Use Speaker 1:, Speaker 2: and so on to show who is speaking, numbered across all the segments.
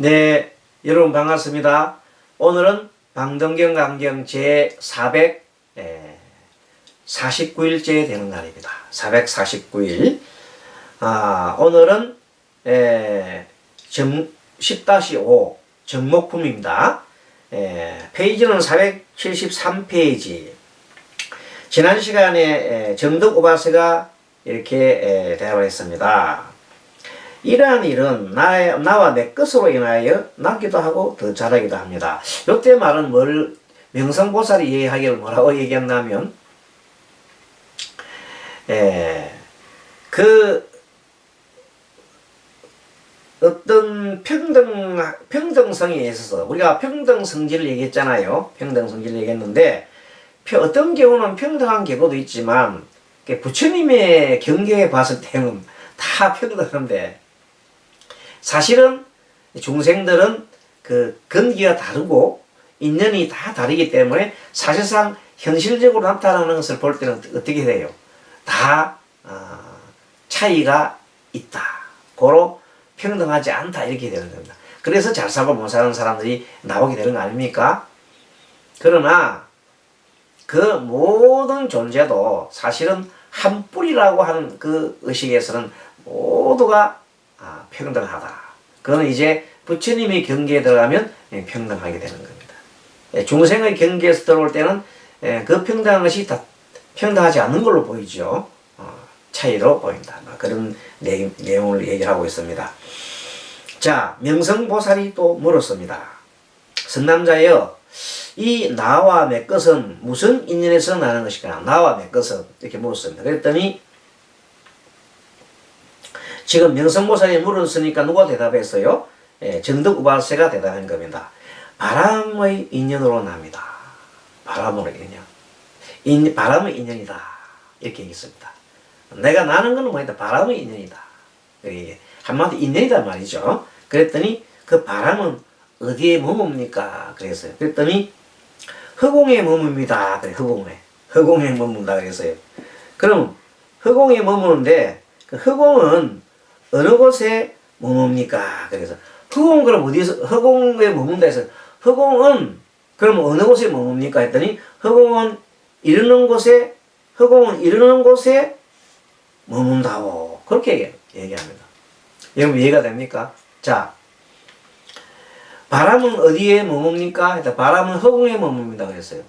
Speaker 1: 네, 여러분 반갑습니다. 오늘은 방등경 강경 제 449일째 되는 날입니다. 449일. 아, 오늘은 에, 점, 10-5 정목품입니다. 에, 페이지는 473페이지. 지난 시간에 에, 정덕 오바세가 이렇게 에, 대답을 했습니다. 이러한 일은 나, 나와 내 것으로 인하여 낫기도 하고 더 잘하기도 합니다. 이때 말은 뭘 명성보살이 얘기하기를 뭐라고 얘기했냐면 에, 그 어떤 평등 평등성에 있어서 우리가 평등 성질을 얘기했잖아요. 평등 성질을 얘기했는데 펴- 어떤 경우는 평등한 경우도 있지만 그 부처님의 경계에 봤을 때는 다 평등한데 사실은 중생들은 그根기가 다르고 인연이 다 다르기 때문에 사실상 현실적으로 나타나는 것을 볼 때는 어떻게 돼요? 다 어, 차이가 있다. 고로 평등하지 않다 이렇게 되는 겁니다. 그래서 잘 살고 못 사는 사람들이 나오게 되는 거 아닙니까? 그러나 그 모든 존재도 사실은 한 뿌리라고 하는 그 의식에서는 모두가 아, 평등하다. 그거는 이제 부처님의 경계에 들어가면 예, 평등하게 되는 겁니다. 예, 중생의 경계에서 들어올 때는 예, 그 평등한 것이 다 평등하지 않는 걸로 보이죠. 어, 차이로 보인다. 뭐 그런 내, 내용을 얘기하고 있습니다. 자, 명성보살이 또 물었습니다. 선남자여, 이 나와 내 것은 무슨 인연에서 나는 것일까? 나와 내 것은 이렇게 물었습니다. 그랬더니 지금 명성보살이 물었으니까 누가 대답했어요? 예, 정덕 우바세가 대답한 겁니다. 바람의 인연으로 납니다. 바람으로 인연. 인, 바람의 인연이다. 이렇게 얘기했습니다. 내가 나는 것은 뭐다 바람의 인연이다. 이게 한마디 인연이다 말이죠. 그랬더니 그 바람은 어디에 머뭅니까? 그랬어요. 그랬더니 허공에 머뭅니다. 그래, 허공에. 허공에 머문다 그랬어요. 그럼 허공에 머무는데 그 허공은 어느 곳에 머뭅니까? 그래서 허공 그럼 어디서 허공에 머문다 해서 허공은 그럼 어느 곳에 머뭅니까? 했더니 허공은 이르는 곳에 허공은 이르는 곳에 머문다고 그렇게 얘기, 얘기 합니다. 여러분 이해가 됩니까? 자 바람은 어디에 머뭅니까? 했다 바람은 허공에 머뭅니다 그랬어요.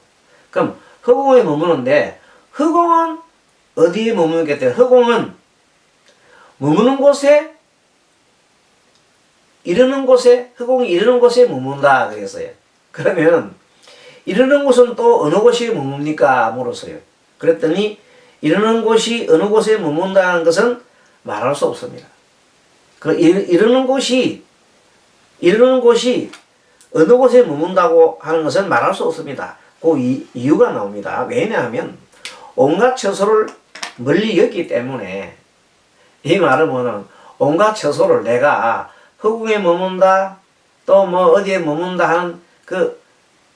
Speaker 1: 그럼 허공에 머무는데 허공은 어디에 머무겠대? 허공은 머무는 곳에 이르는 곳에 허공이 이르는 곳에 머문다 그랬어요. 그러면 이르는 곳은 또 어느 곳이 머뭅니까? 물었어요. 그랬더니 이르는 곳이 어느 곳에 머문다는 것은 말할 수 없습니다. 그 이- 이르는 곳이 이르는 곳이 어느 곳에 머문다고 하는 것은 말할 수 없습니다. 그 이, 이유가 나옵니다. 왜냐하면 온갖 처소를 멀리 였기 때문에 이 말은 뭐는 온갖 처소를 내가 허공에 머문다 또 뭐 어디에 머문다 하는 그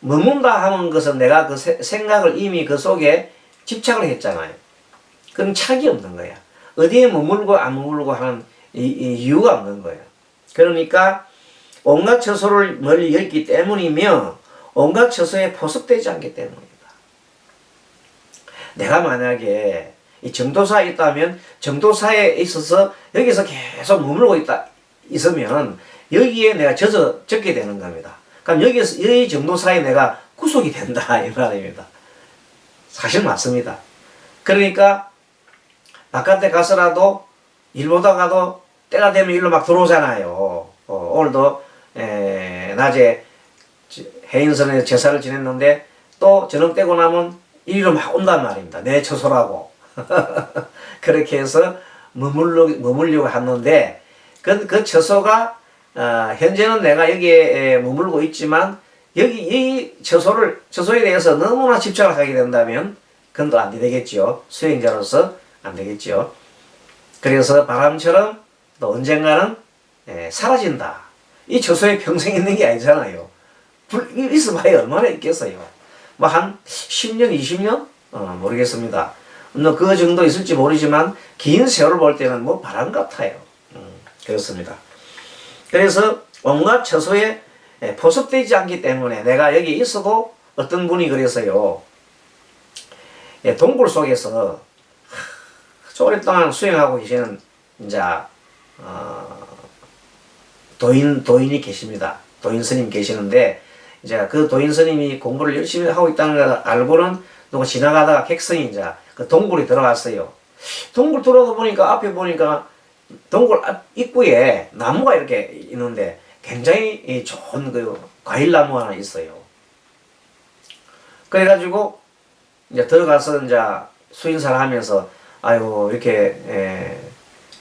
Speaker 1: 머문다 하는 것은 내가 그 세- 생각을 이미 그 속에 집착을 했잖아요. 그럼 착이 없는 거야. 어디에 머물고 안 머물고 하는 이, 이 이유가 없는 거예요. 그러니까 온갖 처소를 멀리 열기 때문이며 온갖 처소에 포섭되지 않기 때문입니다. 내가 만약에 이 정도사에 있다면 정도사에 있어서 여기서 계속 머물고 있다 있으면 여기에 내가 젖어 젖게 되는 겁니다. 그럼 여기서 이 정도사에 내가 구속이 된다 이 말입니다. 사실 맞습니다. 그러니까 바깥에 가서라도 일 보다가도 때가 되면 일로 막 들어오잖아요. 어, 오늘도 에, 낮에 지- 해인선에 제사를 지냈는데 또 저녁 때고 나면 이리로 막 온단 말입니다. 내 처소라고. 그렇게 해서 머물러, 머물려고 하는데 그, 그 처소가 어, 현재는 내가 여기에 에, 머물고 있지만 여기 이 처소를 처소에 대해서 너무나 집착을 하게 된다면 그건 또 안 되겠지요. 수행자로서 안 되겠지요. 그래서 바람처럼 또 언젠가는 에, 사라진다. 이 처소에 평생 있는 게 아니잖아요. 불, 있어봐야 얼마나 있겠어요. 뭐 한 10년, 20년? 어, 모르겠습니다. 뭐그 정도 있을지 모르지만 긴 세월을 볼 때는 뭐 바람 같아요. 음, 그렇습니다. 그래서 온갖 처소에 예, 포섭되지 않기 때문에 내가 여기 있어도 어떤 분이 그랬어요. 예, 동굴 속에서 오랫동안 수행하고 계시는 이제 어, 도인 도인이 계십니다. 도인 스님 계시는데 이제 그 도인 스님이 공부를 열심히 하고 있다는 걸 알고는 누가 지나가다가 객성이 이제 그 동굴에 들어갔어요. 동굴 들어가 보니까 앞에 보니까 동굴 앞 입구에 나무가 이렇게 있는데 굉장히 이 좋은 그 과일 나무 하나 있어요. 그래가지고 이제 들어가서 이제 수인사를 하면서 아이고 이렇게 에,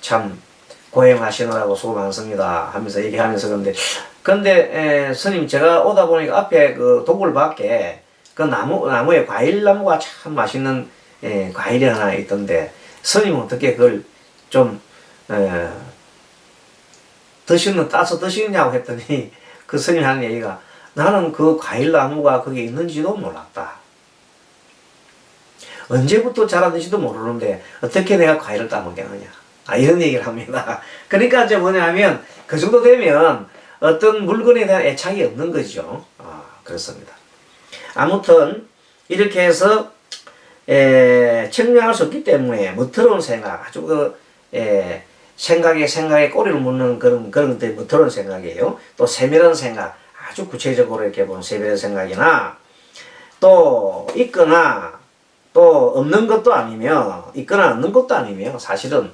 Speaker 1: 참 고행하시느라고 수고 많습니다 하면서 얘기하면서 그런데 근데 에, 스님 제가 오다 보니까 앞에 그 동굴 밖에 그 나무 나무에 과일 나무가 참 맛있는 에, 과일이 하나 있던데 스님은 어떻게 그걸 좀 에, 드시는 따서 드시느냐고 했더니 그 스님 하는 얘기가 나는 그 과일 나무가 거기 있는지도 몰랐다. 언제부터 자랐는지도 모르는데 어떻게 내가 과일을 따먹겠느냐. 아, 이런 얘기를 합니다. 그러니까 이제 뭐냐면 그 정도 되면 어떤 물건에 대한 애착이 없는 거죠. 아, 그렇습니다. 아무튼 이렇게 해서 에, 청량할 수 없기 때문에 무터러운 생각, 아주 그 에, 생각에 생각에 꼬리를 묻는 그런 그런 것들이 무터러운 생각이에요. 또 세밀한 생각, 아주 구체적으로 이렇게 보는 세밀한 생각이나 또 있거나 또 없는 것도 아니며 있거나 없는 것도 아니며 사실은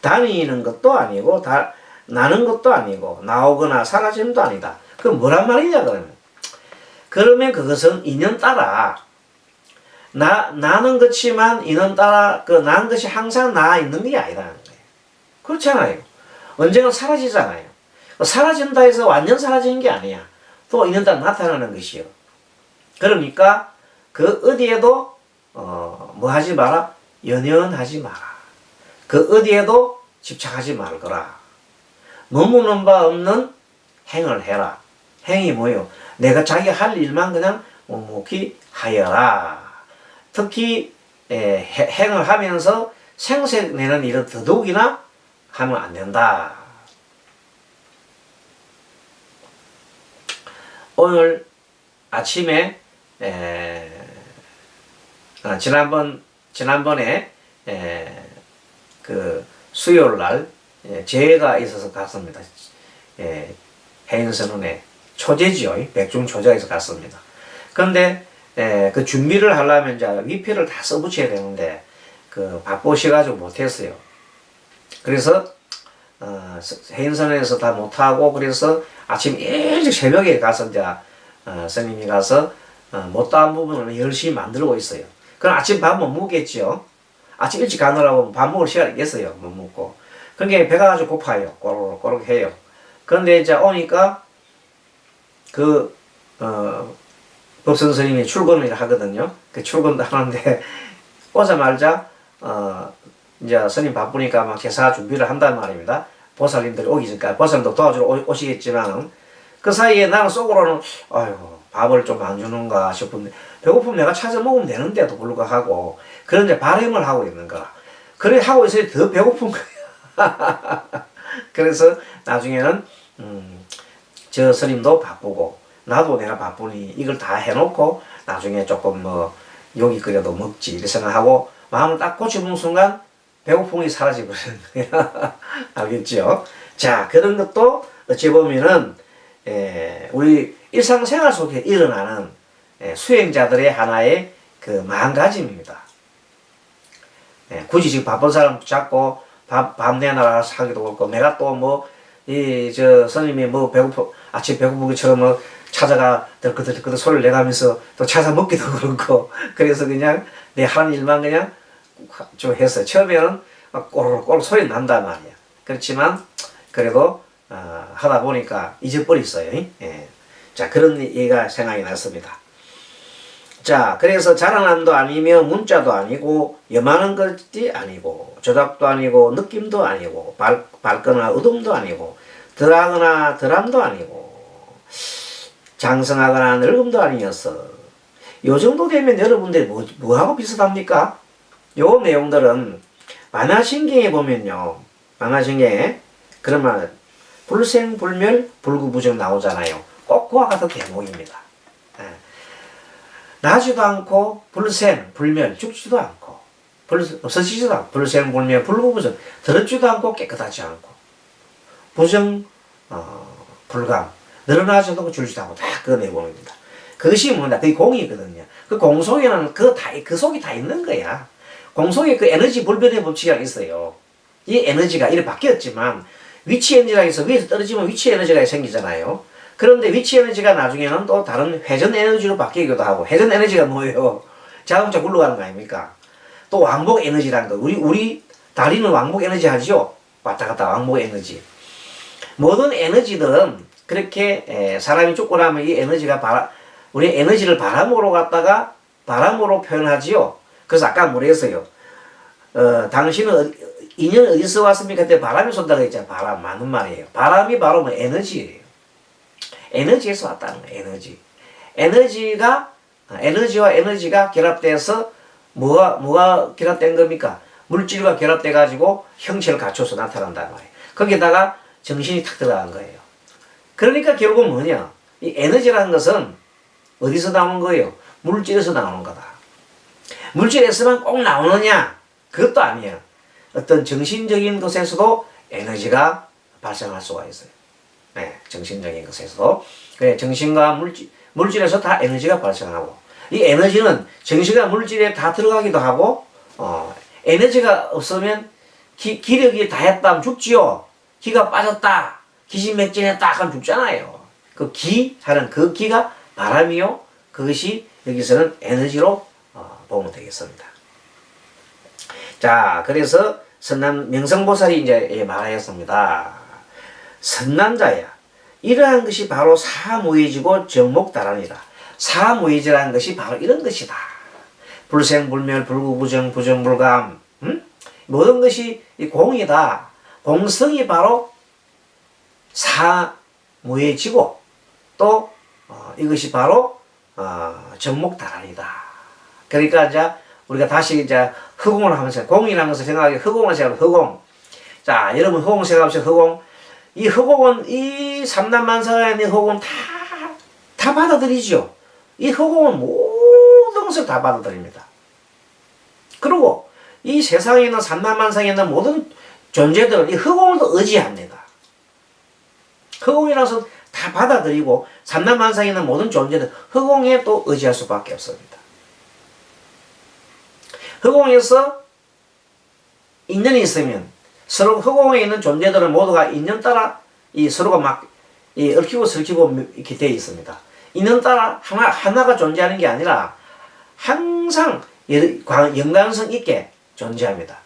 Speaker 1: 다니는 것도 아니고 다 나는 것도 아니고 나오거나 사라지는 것도 아니다. 그 뭐란 말이냐 그러면 그러면 그것은 인연 따라 나 나는 그렇지만 인연 따라 그 나는 것이 항상 나 있는 게 아니라는 거예요. 그렇잖아요. 언젠가 사라지잖아요. 사라진다 해서 완전 사라지는 게 아니야. 또 인연 따라 나타나는 것이요. 그러니까 그 어디에도 어, 뭐 하지 마라? 연연하지 마라. 그 어디에도 집착하지 말거라. 머무는 바 없는 행을 해라. 행이 뭐요? 내가 자기 할 일만 그냥 묵묵히 하여라. 특히 에, 해- 행을 하면서 생색 내는 일은 더더욱이나 하면 안 된다. 오늘 아침에 에, 아, 지난번 지난번에 에, 그 수요일 날 예, 재해가 있어서 갔습니다. 예, 해인선원에 초제지요. 백중 초제에서 갔습니다. 그런데 에, 그 준비를 하려면 이제 위패를 다 써붙여야 되는데 그 바쁘셔가지고 못했어요. 그래서 어, 해인선에서 다 못하고 그래서 아침 일찍 새벽에 가서 이제 어, 스님이 가서 어, 못다한 부분을 열심히 만들고 있어요. 그럼 아침 밥 못 먹겠죠. 아침 일찍 가느라고 밥 먹을 시간이 있겠어요. 못 먹고. 그러니까 배가 아주 고파요. 꼬르륵 꼬르륵 해요. 그런데 이제 오니까 그, 어, 법선 스님이 출근을 하거든요. 그 출근도 하는데 오자마자, 어, 이제 스님 바쁘니까 막 제사 준비를 한단 말입니다. 보살님들이 오기 전까지, 보살님도 도와주러 오- 오시겠지만, 그 사이에 나는 속으로는, 아이고, 밥을 좀 안 주는가 싶은데, 배고프면 내가 찾아 먹으면 되는데도 불구하고, 그런 이제 바램을 하고 있는 거야. 그래 하고 있어야 더 배고픈 거야. 그래서 나중에는, 음, 저 스님도 바쁘고, 나도 내가 바쁘니 이걸 다 해놓고, 나중에 조금 뭐, 여기 끓여도 먹지, 이렇게 생각하고, 마음을 딱 고쳐보는 순간, 배고픔이 사라져버리는 거야. 알겠죠? 자, 그런 것도 어찌 보면은, 에, 우리 일상생활 속에 일어나는 에, 수행자들의 하나의 그 마음가짐입니다. 예, 굳이 지금 바쁜 사람 잡고 밥, 밥 내놔라 하기도 그렇고, 내가 또 뭐, 이, 저, 스님이 뭐 배고프, 아침 배고프기처럼 뭐 찾아가 덜끄덜끄덕 소리를 내가면서 또 찾아 먹기도 그렇고, 그래서 그냥 내 하는 일만 그냥 좀 해서, 처음에는 막 꼬르륵 소리 난단 말이야. 그렇지만, 그래도, 어, 하다 보니까 잊어버렸어요. 예. 자, 그런 얘기가 생각이 났습니다. 자, 그래서 자랑함도 아니며 문자도 아니고 여만한 것이 아니고 조작도 아니고 느낌도 아니고 밝, 밝거나 어둠도 아니고 덜하거나 덜함도 아니고 장성하거나 늙음도 아니었어. 요 정도 되면 여러분들이 뭐, 뭐하고 비슷합니까? 요 내용들은 만화신경에 보면요. 만화신경에 그런 말 불생불멸 불구부정 나오잖아요. 꼭 그와 같은 대목입니다. 예. 나지도 않고 불생 불멸 죽지도 않고 불 없어지지도 않고 불생 불멸 불구부정 더럽지도 않고 깨끗하지 않고 부정 어, 불감 늘어나지도 않고 줄지도 않고 다그 내용입니다. 그것이 뭐냐 그게 공이거든요. 그 공 속에는 그 다 그 속이 다 있는 거야. 공 속에 그 에너지 불변의 법칙이 있어요. 이 에너지가 이렇게 바뀌었지만 위치 에너지가 있어 위에서 떨어지면 위치 에너지가 생기잖아요. 그런데 위치 에너지가 나중에는 또 다른 회전 에너지로 바뀌기도 하고 회전 에너지가 뭐예요? 자동차 굴러가는 거 아닙니까? 또 왕복 에너지라는 거. 우리 우리 다리는 왕복 에너지 하죠. 왔다 갔다 왕복 에너지. 모든 에너지들은 그렇게 에, 사람이 죽고 나면 이 에너지가 바람, 우리 에너지를 바람으로 갖다가 바람으로 표현하지요. 그래서 아까 뭐랬어요? 어, 당신은 인연 어디서 왔습니까? 그때 바람이 쏜다고 했잖아요. 바람, 맞는 말이에요. 바람이 바로 뭐 에너지예요. 에너지에서 왔다는 거예요. 에너지. 에너지가 아, 에너지와 에너지가 결합돼서 뭐가 뭐가 결합된 겁니까? 물질과 결합돼 가지고 형체를 갖춰서 나타난단 말이에요. 거기다가 정신이 탁 들어간 거예요. 그러니까 결국은 뭐냐? 이 에너지라는 것은 어디서 나오는 거예요? 물질에서 나오는 거다. 물질에서만 꼭 나오느냐? 그것도 아니에요. 어떤 정신적인 것에서도 에너지가 발생할 수가 있어요. 네, 정신적인 것에서도. 그래, 정신과 물질, 물질에서 다 에너지가 발생하고, 이 에너지는 정신과 물질에 다 들어가기도 하고, 어, 에너지가 없으면 기, 기력이 다 했다면 죽지요. 기가 빠졌다. 기진맥진했다. 하면 죽잖아요. 그 기, 하는 그 기가 바람이요. 그것이 여기서는 에너지로 어, 보면 되겠습니다. 자, 그래서 선남 명성보살이 이제 예, 말하였습니다. 선남자야. 이러한 것이 바로 사무의지고 정목다란이다. 사무의지라는 것이 바로 이런 것이다. 불생불멸 불구부정 부정불감 음? 모든 것이 이 공이다. 공성이 바로 사무의지고 또 어, 이것이 바로 어, 정목다란이다. 그러니까 이제 우리가 다시 이제 허공을 하면서 공이라는 것을 생각하기 허공을 생각하면 허공. 자, 여러분 허공 생각하면서 허공. 이 허공은 이 삼남만사에 있는 허공은 다, 다 받아들이죠. 이 허공은 모든 것을 다 받아들입니다. 그리고 이 세상에 있는 삼남만상에 있는 모든 존재들은 이 허공을 또 의지합니다. 허공이라서 다 받아들이고 삼남만상에 있는 모든 존재들 허공에 또 의지할 수밖에 없습니다. 허공에서 인연이 있으면 서로 허공에 있는 존재들은 모두가 인연 따라 이 서로가 막 이 얽히고 설키고 이렇게 되어 있습니다. 인연 따라 하나 하나가 존재하는 게 아니라 항상 연관성 있게 존재합니다.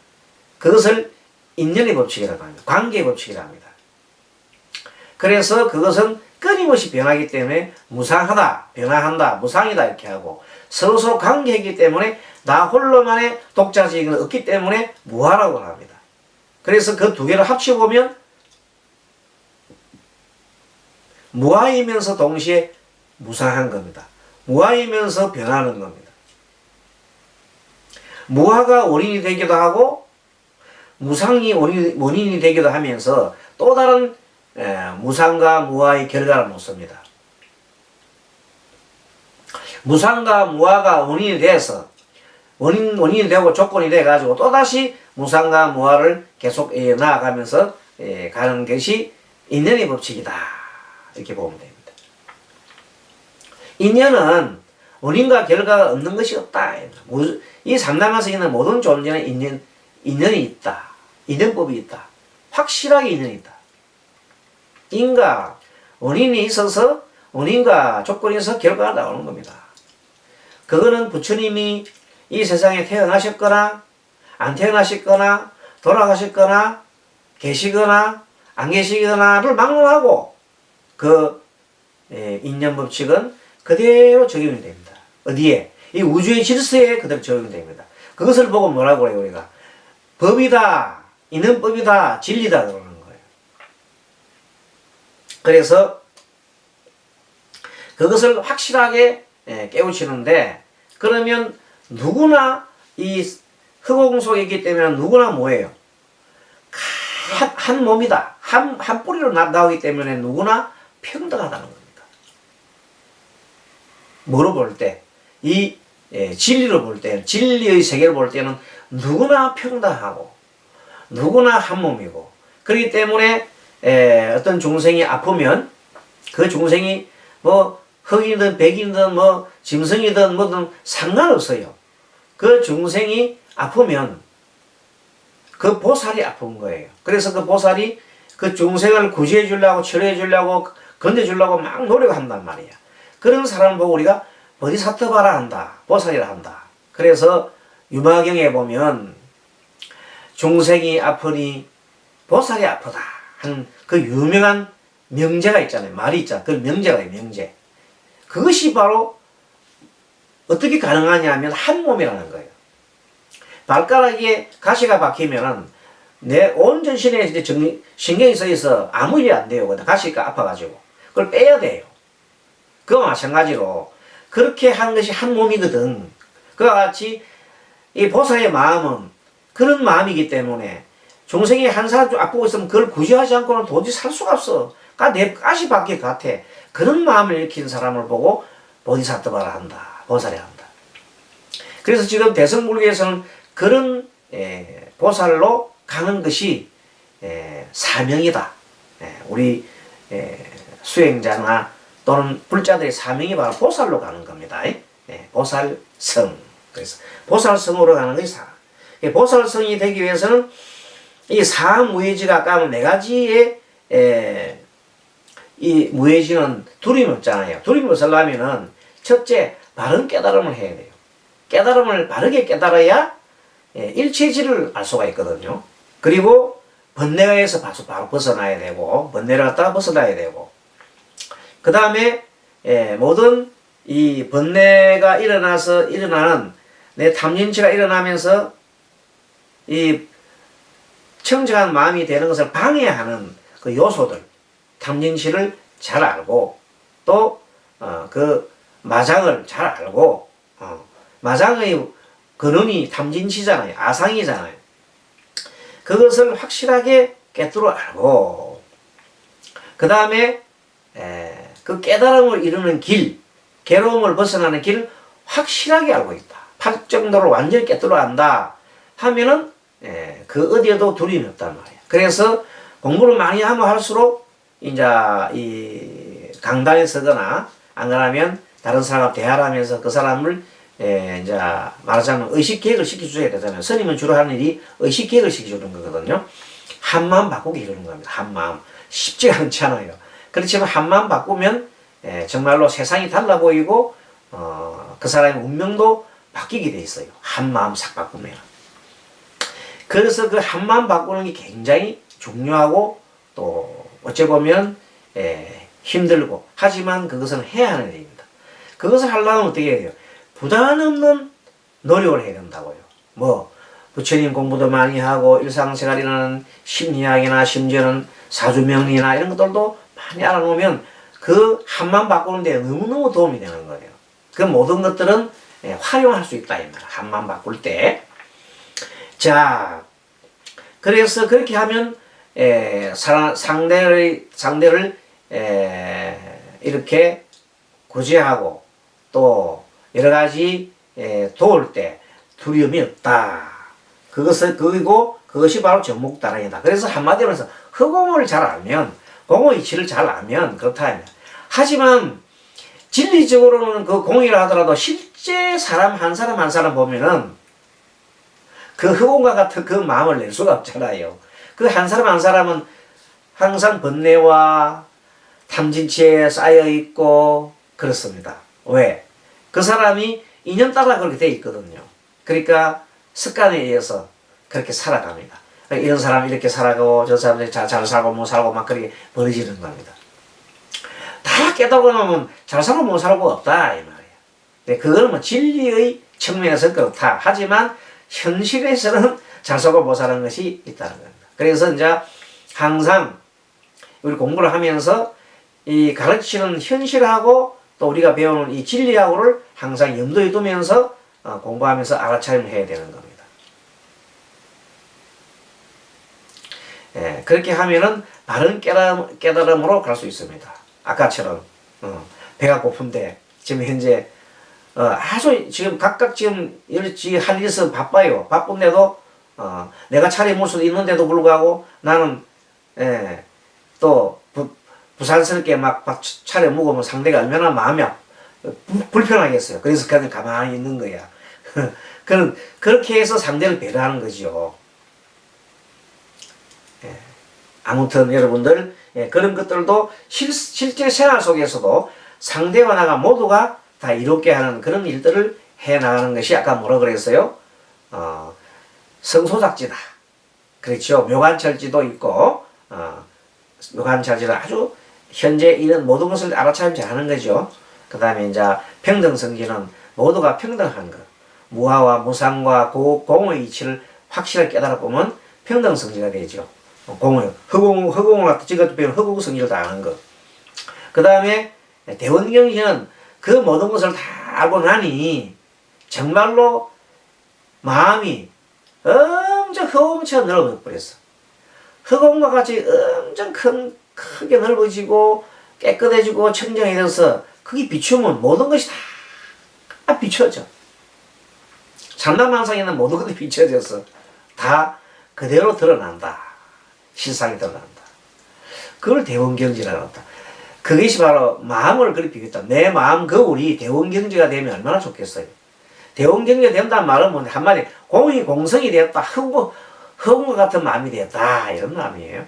Speaker 1: 그것을 인연의 법칙이라고 합니다. 관계의 법칙이라고 합니다. 그래서 그것은 끊임없이 변하기 때문에 무상하다, 변화한다, 무상이다 이렇게 하고 서로서로 관계이기 때문에 나 홀로만의 독자적인 건 없기 때문에 무하라고 합니다. 그래서 그 두 개를 합쳐보면 무하이면서 동시에 무상한 겁니다. 무하이면서 변하는 겁니다. 무하가 원인이 되기도 하고 무상이 원인, 원인이 되기도 하면서 또 다른 에, 무상과 무하의 결과를 놓습니다. 무상과 무하가 원인이 돼서 원인, 원인이 되고 조건이 돼가지고 또다시 무상과 무하를 계속 예, 나아가면서 예, 가는 것이 인연의 법칙이다. 이렇게 보면 됩니다. 인연은 원인과 결과가 없는 것이 없다. 이 삼남에서 있는 모든 존재는 인연, 인연이 있다. 인연법이 있다. 확실하게 인연이 있다. 인과 원인이 있어서 원인과 조건이 있어서 결과가 나오는 겁니다. 그거는 부처님이 이 세상에 태어나셨거나 안 태어나셨거나 돌아가셨거나 계시거나 안 계시거나를 막론하고 그 예, 인연 법칙은 그대로 적용이 됩니다. 어디에? 이 우주의 질서에 그대로 적용이 됩니다. 그것을 보고 뭐라고 해요 우리가? 법이다, 인연법이다, 진리다 그러는 거예요. 그래서 그것을 확실하게 예, 깨우치는데 그러면 누구나 이 흑공 속에 있기 때문에 누구나 뭐예요? 한, 한 몸이다. 한, 한 뿌리로 나- 나오기 때문에 누구나 평등하다는 겁니다. 뭐로 볼 때? 이 예, 진리로 볼 때는, 진리의 세계를 볼 때는 누구나 평등하고, 누구나 한 몸이고, 그렇기 때문에 에, 어떤 중생이 아프면 그 중생이 뭐 흑이든 백이든 뭐 짐승이든 뭐든 상관없어요. 그 중생이 아프면 그 보살이 아픈 거예요. 그래서 그 보살이 그 중생을 구제해 주려고 치료해 주려고 건져 주려고 막 노력한단 말이야. 그런 사람을 보고 우리가 보디사트바라 한다. 보살이라 한다. 그래서 유마경에 보면 중생이 아프니 보살이 아프다. 하는 그 유명한 명제가 있잖아요. 말이 있잖아요. 그 명제가. 명제. 그것이 바로 어떻게 가능하냐면 한 몸이라는 거예요. 발가락에 가시가 박히면은 내 온 전신에 이제 정, 신경이 서 있어 아무 일이 안 돼요. 가시가 아파가지고 그걸 빼야 돼요. 그와 마찬가지로 그렇게 한 것이 한 몸이거든. 그와 같이 이 보살의 마음은 그런 마음이기 때문에 중생이 한 사람 좀 아프고 있으면 그걸 구제하지 않고는 도저히 살 수가 없어. 그러니까 내 가시 밖에 같아. 그런 마음을 일으킨 사람을 보고 보디사트바라 한다. 보살이 한다. 그래서 지금 대성불교에서는 그런 에, 보살로 가는 것이 에, 사명이다. 에, 우리 에, 수행자나 또는 불자들의 사명이 바로 보살로 가는 겁니다. 에, 보살성. 그래서 보살성으로 가는 것이 사. 이 보살성이 되기 위해서는 이 사무예지가 아까 네 가지의 에, 이 무예지는 두림이 없잖아요. 두림이 없으려면은 첫째 바른 깨달음을 해야 돼요. 깨달음을 바르게 깨달아야 예, 일체지를 알 수가 있거든요. 그리고 번뇌에서 바로, 바로 벗어나야 되고 번뇌를 갖다가 벗어나야 되고 그 다음에 예, 모든 이 번뇌가 일어나서 일어나는 내 탐진치가 일어나면서 이 청정한 마음이 되는 것을 방해하는 그 요소들 탐진치를 잘 알고 또그 마장을 잘 알고 어, 마장의 근원이 탐진치잖아요. 아상이잖아요. 그것을 확실하게 깨뜨려 알고 그 다음에 그 깨달음을 이루는 길, 괴로움을 벗어나는 길을 확실하게 알고 있다. 팔 정도로 완전히 깨뜨려 안다 하면은 에, 그 어디에도 두림이 없단 말이야. 그래서 공부를 많이 하면 할수록 이제 이 강단에 서거나 안 그러면 다른 사람과 대화를 하면서 그 사람을 에, 이제 말하자면 의식 계획을 시켜줘야 되잖아요. 스님은 주로 하는 일이 의식 계획을 시켜주는 거거든요. 한 마음 바꾸기 이러는 겁니다. 한 마음. 쉽지 않잖아요. 그렇지만 한 마음 바꾸면 에, 정말로 세상이 달라 보이고 어, 그 사람의 운명도 바뀌게 돼 있어요. 한 마음 싹 바꾸면. 그래서 그 한 마음 바꾸는 게 굉장히 중요하고 또 어찌 보면 에, 힘들고 하지만 그것은 해야 하는 일입니다. 그것을 하려면 어떻게 해야 돼요? 부담 없는 노력을 해야 된다고요. 뭐 부처님 공부도 많이 하고 일상생활이라는 심리학이나 심지어는 사주명리나 이런 것들도 많이 알아놓으면 그 한만 바꾸는 데 너무너무 도움이 되는 거예요. 그 모든 것들은 예, 활용할 수 있다. 한만 바꿀 때. 자, 그래서 그렇게 하면 에, 사, 상대를 상대를 에, 이렇게 구제하고 또 여러 가지 에, 도울 때 두려움이 없다. 그것을 그리고 그것이 바로 전목다랑이다. 그래서 한마디로 해서 허공을 잘 알면 공의 이치를 잘 알면 그렇다. 하지만 진리적으로는 그 공이라 하더라도 실제 사람 한 사람 한 사람 보면은 그 흑공과 같은 그 마음을 낼 수가 없잖아요. 그 한 사람 한 사람은 항상 번뇌와 탐진치에 쌓여 있고 그렇습니다. 왜? 그 사람이 인연 따라 그렇게 돼 있거든요. 그러니까 습관에 의해서 그렇게 살아갑니다. 이런 사람이 이렇게 살아가고 저 사람들이 잘, 잘 살고 못 살고 막 그렇게 벌어지는 겁니다. 다 깨닫고 나면 잘 살고 못 살고 없다 이 말이에요. 근데 그거는 뭐 진리의 측면에서 그렇다. 하지만 현실에서는 잘 살고 못 사는 것이 있다는 겁니다. 그래서 이제 항상 우리 공부를 하면서 이 가르치는 현실하고 또 우리가 배우는 이 진리하고를 항상 염두에 두면서 어, 공부하면서 알아차림을 해야 되는 겁니다. 예, 그렇게 하면은 바른 깨달음, 깨달음으로 갈 수 있습니다. 아까처럼 어, 배가 고픈데 지금 현재 어, 아주 지금 각각 지금 일지 할 일에서 바빠요. 바쁜데도 어, 내가 차려볼 수도 있는데도 불구하고 나는 예, 또 부, 부산스럽게 막밥 차려 먹으면 상대가 얼마나 마음이 아- 부- 불편하겠어요. 그래서 그냥 가만히 있는 거야. 그런 그렇게 해서 상대를 배려하는 거죠. 예. 아무튼 여러분들 예, 그런 것들도 실, 실제 생활 속에서도 상대와 나가 모두가 다 이롭게 하는 그런 일들을 해 나가는 것이 아까 뭐라 그랬어요? 어, 성소작지다. 그렇죠. 묘관철지도 있고 어, 묘관철지도 아주 현재 이런 모든 것을 알아차림 잘하는 거죠. 그 다음에 이제 평등성지는 모두가 평등한 것. 무화와 무상과 고, 공의 이치를 확실하게 깨달아 보면 평등성지가 되죠. 어, 공의, 허공, 허공을 갖다 찍어도 배운 허공성지를 다 아는 것. 그 다음에 대원경지는 그 모든 것을 다 알고 나니 정말로 마음이 엄청 허공처럼 넓어 버렸어. 흑공과 같이 엄청 큰, 크게 넓어지고 깨끗해지고 청정해져서 거기 비추면 모든 것이 다 비춰져. 참나만상에는 모든 것이 비춰져서 다 그대로 드러난다. 실상이 드러난다. 그걸 대원경지라고 한다. 그것이 바로 마음을 그렇게 비겼다. 내 마음 거울이 대원경지가 되면 얼마나 좋겠어요. 대원경지가 된다는 말은 뭔데 한마디 공이 공성이 되었다. 흑고 흑과 같은 마음이 되었다. 이런 마음이에요.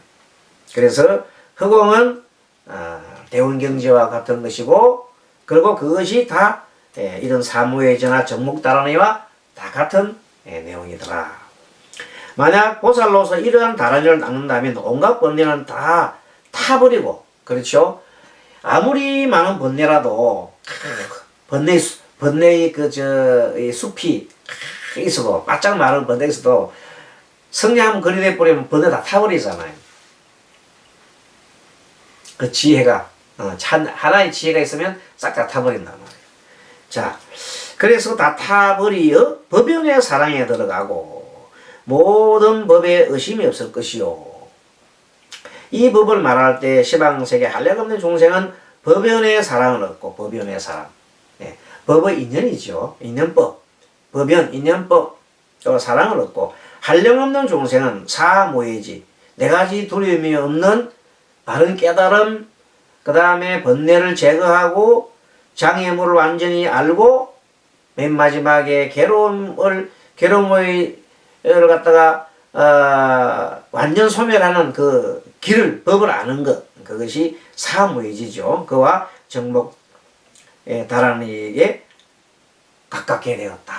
Speaker 1: 그래서 흑공은 아, 대원경지와 같은 것이고 그리고 그것이 다 예, 이런 사무예전화 정목다란이와 다 같은 예, 내용이더라. 만약 보살로서 이러한 다란이를 낚는다면 온갖 번뇌는 다 타버리고 그렇죠. 아무리 많은 번뇌라도 번뇌 수- 번뇌의 그저 숲이 있어도 바짝 마른 번뇌 있어도 성냥 거리돼 버리면 번뇌 다 타버리잖아요. 그 지혜가 어, 참 하나의 지혜가 있으면 싹 다 타버린단 말이에요. 자, 그래서 다 타버리어 법연의 사랑에 들어가고 모든 법에 의심이 없을 것이요. 이 법을 말할 때 시방세계 한량없는 종생은 법연의 사랑을 얻고 법연의 사랑. 예, 법의 인연이죠. 인연법. 법연, 인연법. 또 사랑을 얻고 한량없는 종생은 사모해지 네 가지 두려움이 없는 바른 깨달음, 그 다음에 번뇌를 제거하고 장애물을 완전히 알고 맨 마지막에 괴로움을 괴로움 을 갖다가 어, 완전 소멸하는 그 길을 법을 아는 것 그것이 사무의지죠. 그와 정목 에 다란이에게 가깝게 되었다.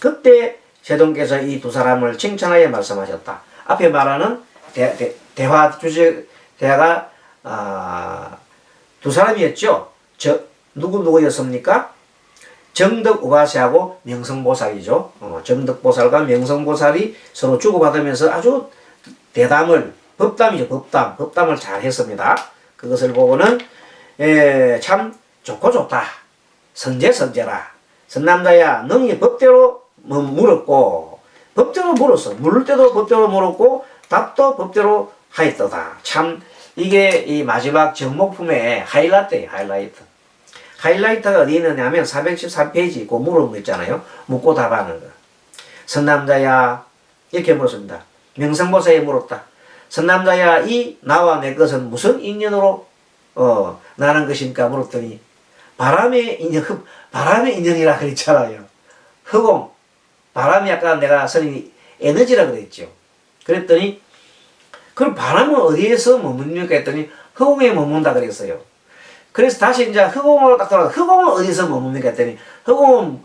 Speaker 1: 그때 세동께서 이 두 사람을 칭찬하여 말씀하셨다. 앞에 말하는 대, 대, 대화 주제 대화가 아, 두 사람이었죠. 저 누구 누구였습니까? 정덕 우가세하고 명성보살이죠. 어, 정덕보살과 명성보살이 서로 주고받으면서 아주 대담을 법담이죠. 법담 법담을 잘 했습니다. 그것을 보고는 에, 참 좋고 좋다. 선제 선제라. 선남자야 능히 법대로 뭐 물었고 법대로 물었어. 물을 때도 법대로 물었고 답도 법대로 하였도다. 참 이게 이 마지막 정목품의 하이라이트예요. 하이라이트. 하이라이트가 어디 있느냐면 413페이지 그 물은 거 있잖아요. 묻고 답하는 거. 선남자야 이렇게 물었습니다. 명성보사에 물었다. 선남자야 이 나와 내 것은 무슨 인연으로 어, 나는 것입니까? 물었더니 바람의 인연, 흡, 바람의 인연이라 그랬잖아요. 흑공, 바람이 아까 내가 선생님이 에너지라 그랬죠. 그랬더니 그럼 바람은 어디에서 머뭅니까? 했더니 흑공에 머문다 그랬어요. 그래서 다시 이제 흑공으로 딱 돌아가 흑공은 어디서 머뭅니까? 했더니 흑공은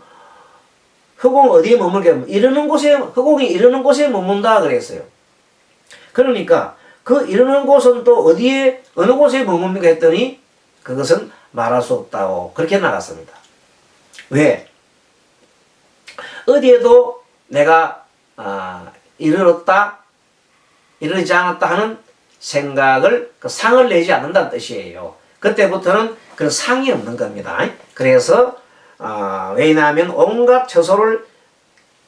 Speaker 1: 흑공 어디에 머물게 이르는 곳에 흑공이 이르는 곳에 머문다 그랬어요. 그러니까 그 이르는 곳은 또 어디에 어느 곳에 머뭅니까? 했더니 그것은 말할 수 없다고 그렇게 나갔습니다. 왜? 어디에도 내가 아, 이르렀다, 이르지 않았다 하는 생각을 그 상을 내지 않는다는 뜻이에요. 그때부터는 그 상이 없는 겁니다. 그래서 아, 왜냐하면 온갖 처소를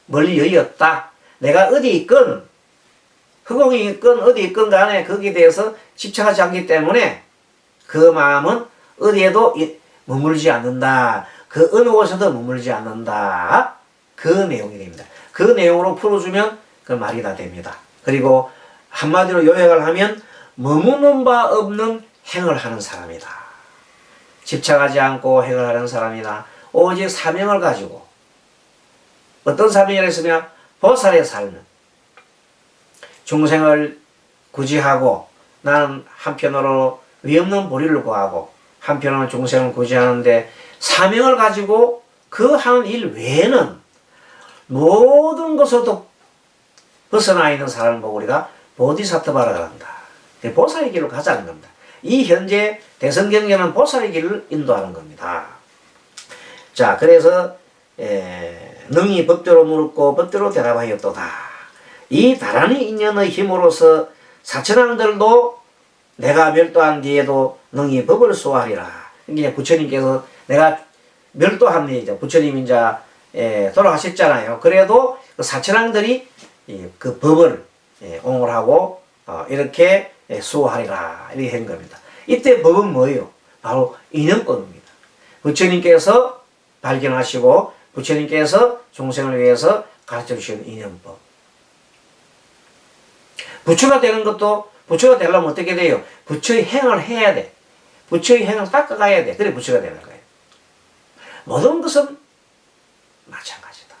Speaker 1: 멀리 여의었다. 내가 어디 있건 허공이 있건 어디 있건 간에 거기에 대해서 집착하지 않기 때문에 그 마음은 어디에도 이- 머물지 않는다. 그 어느 곳에도 머물지 않는다. 그 내용이 됩니다. 그 내용으로 풀어주면 그 말이 다 됩니다. 그리고 한마디로 요약을 하면 머무는 바 없는 행을 하는 사람이다. 집착하지 않고 행을 하는 사람이다. 오직 사명을 가지고 어떤 사명이라 했으면 보살의 삶은 중생을 구제하고 나는 한편으로 위없는 보리를 구하고 한편으로 중생을 구제하는데 사명을 가지고 그 하는 일 외에는 모든 것으로도 벗어나 있는 사람을 보고 우리가 보디사트바라 그런다. 보살의 길로 가자는 겁니다. 이 현재 대성경제는 보살의 길을 인도하는 겁니다. 자, 그래서 에, 능히 법대로 물었고 법대로 대답하였도다. 이 다란히 인연의 힘으로서 사천왕들도 내가 멸도한 뒤에도 능히 법을 소화하리라. 이게 부처님께서 내가 멸도한 뒤에 부처님 이제 예, 돌아가셨잖아요. 그래도 그 사천왕들이 이, 그 법을 예, 옹호하고 어, 이렇게 예, 수호하리라 이렇게 한 겁니다. 이때 법은 뭐예요? 바로 인연법입니다. 부처님께서 발견하시고 부처님께서 종생을 위해서 가르쳐 주시는 인연법. 부처가 되는 것도 부처가 되려면 어떻게 돼요? 부처의 행을 해야 돼. 부처의 행을 닦아가야 돼. 그래 부처가 되는 거예요. 모든 것은 마찬가지다.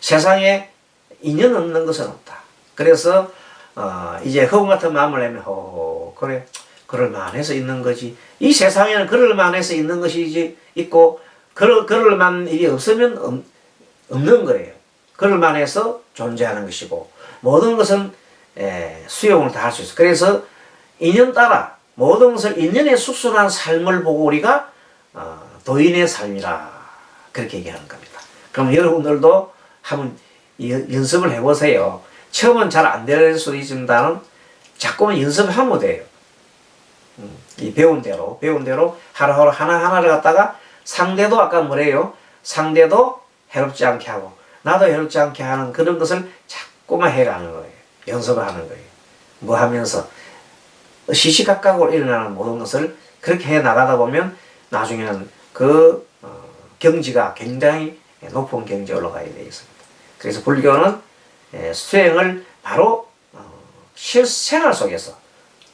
Speaker 1: 세상에 인연 없는 것은 없다. 그래서 어, 이제 허공 같은 마음을 내면 호 그래 그럴 만해서 있는 거지. 이 세상에는 그럴 만해서 있는 것이지 있고 그럴 그럴 만 일이 없으면 없, 없는 거예요. 그럴 만해서 존재하는 것이고 모든 것은 에, 수용을 다 할 수 있어. 그래서 인연 따라 모든 것을 인연에 숙순한 삶을 보고 우리가 어, 도인의 삶이라 그렇게 얘기하는 겁니다. 그럼 여러분들도 한번 이- 연습을 해보세요. 처음은 잘 안 될 수도 있지만 자꾸만 연습하면 돼요. 음, 이 배운 대로 배운 대로 하루하루 하나하나를 갖다가 상대도 아까 뭐래요? 상대도 해롭지 않게 하고 나도 해롭지 않게 하는 그런 것을 자꾸만 해가는 거예요. 연습을 하는 거예요. 뭐 하면서 시시각각으로 일어나는 모든 것을 그렇게 해 나가다 보면 나중에는 그 어, 경지가 굉장히 높은 경지에 올라가게 되어 있습니다. 그래서 불교는 에, 수행을 바로 어, 실생활 속에서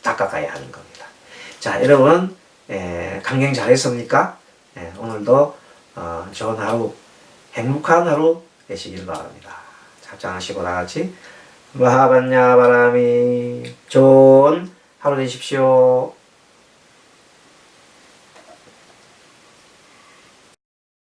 Speaker 1: 닦아가야 하는 겁니다. 자, 여러분 에, 강경 잘했습니까? 에, 오늘도 어, 좋은 하루, 행복한 하루 되시길 바랍니다. 작정하시고 나같이 마하반야 바람이 좋은 하루 되십시오.